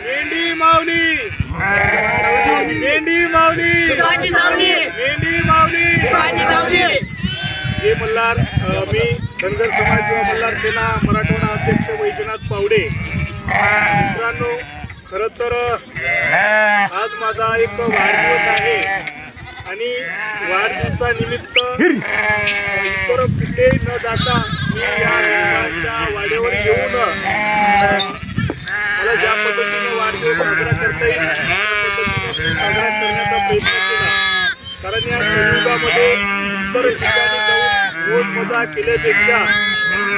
मेंढी माऊली मेंढी माऊली सावली! मेंढी माऊली सावली हे मल्हार मी धनगर समाज किंवा मल्हार सेना मराठवाडा अध्यक्ष वैजनाथ पावडे मित्रांनो खरं तर आज माझा एक वाढदिवस आहे आणि वाढदिवसानिमित्त समोर कुठेही न जाता मी या निसर्गाच्या वाड्यावर येऊन मला ज्या पद्धतीने वाढदिवस साजरा करता येईल साजरा करण्याचा प्रयत्न केला. कारण या युगामध्ये इतर ठिकाणी जाऊन रोज मजा केल्यापेक्षा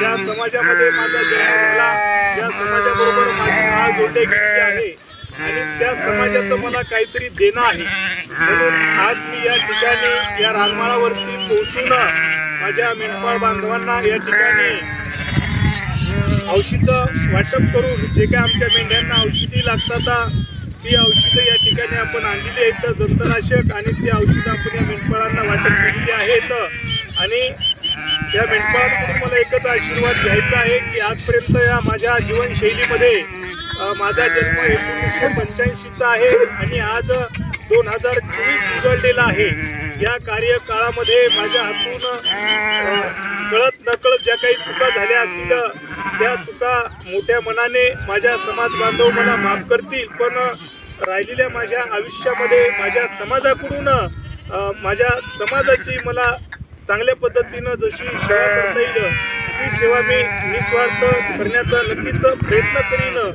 या समाजामध्ये माझा जन्म झाला त्या समाजाबरोबर माझी नाळ जोडल्या गेलेली आहे आणि त्या समाजाचं मला काहीतरी देणं आहे. म्हणून आज मी या ठिकाणी या रानमाळावरती पोहोचून माझ्या मेंढपाळ बांधवांना या ठिकाणी औषधं वाटप करून जे काय आमच्या मेंढ्यांना औषधी लागतात ती औषधं या ठिकाणी आपण आणलेली आहेत. जंतनाशक आणि ती औषधं आपण या मेंढपाळांना वाटप केलेली आहेत. आणि या मेंढपाळांकडून मला एकच आशीर्वाद घ्यायचा आहे की आजपर्यंत या माझ्या जीवनशैलीमध्ये माझा जन्म एकोणीसशे पंच्याऐंशीचा आहे आणि आज दोन हजार चोवीस उजळलेला आहे. या कार्यकाळामध्ये माझ्या हातून कळत नकळत ज्या काही चुका झाल्या असतील त्या चुका मोठ्या मनाने माझ्या समाज बांधव मला माफ करतील. पण राहिलेल्या माझ्या आयुष्यामध्ये माझ्या समाजाकडून माझ्या समाजाची मला चांगल्या पद्धतीनं जशी सेवा करता येईल ती सेवा मी निस्वार्थ करण्याचा नक्कीच प्रयत्न करीन.